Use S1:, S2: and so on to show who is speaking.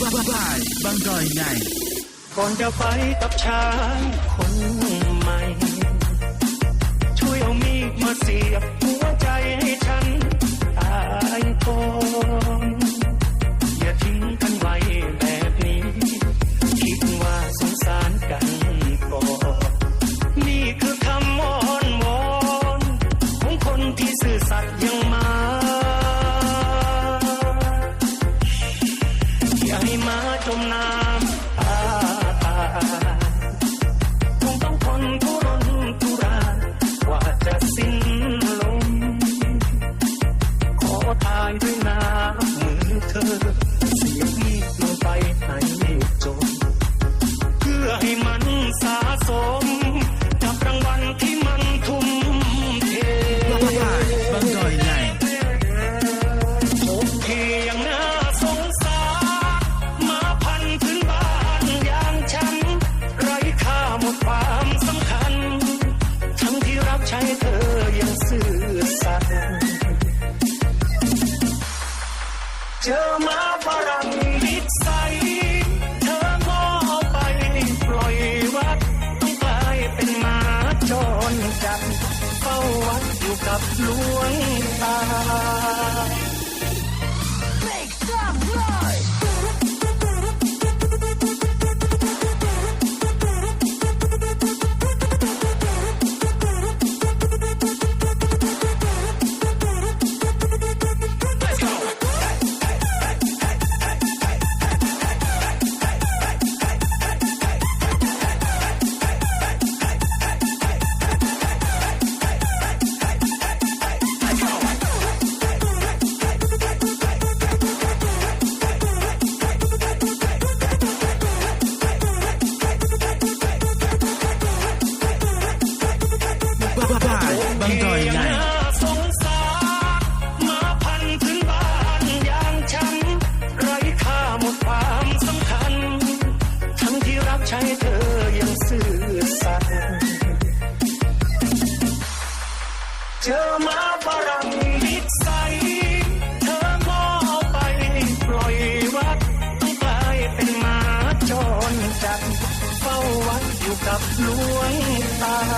S1: บ่ายบางดอยไง
S2: ก่อนจะไปกับช้างคนใหม่ ช่วยเอามีดมาเสียบ จมน้ำตายคงต้องทนทุรนทุรานกว่าจะสิ้นลม ขอทายด้วยน้ำมือเธอ เจอมาฝรั่งนิสัยเธอก็เอไปปล่อยวัดต้องกลายเป็นหมาจรจัดเฝ้าวัดอยู่กับหลวงตา เจอมาฝรั่งนิสัยเธอก็เอาไปปล่อยวัดต้องกลายเป็นหมาจรจัดเฝ้าวัดอยู่กับลวงตา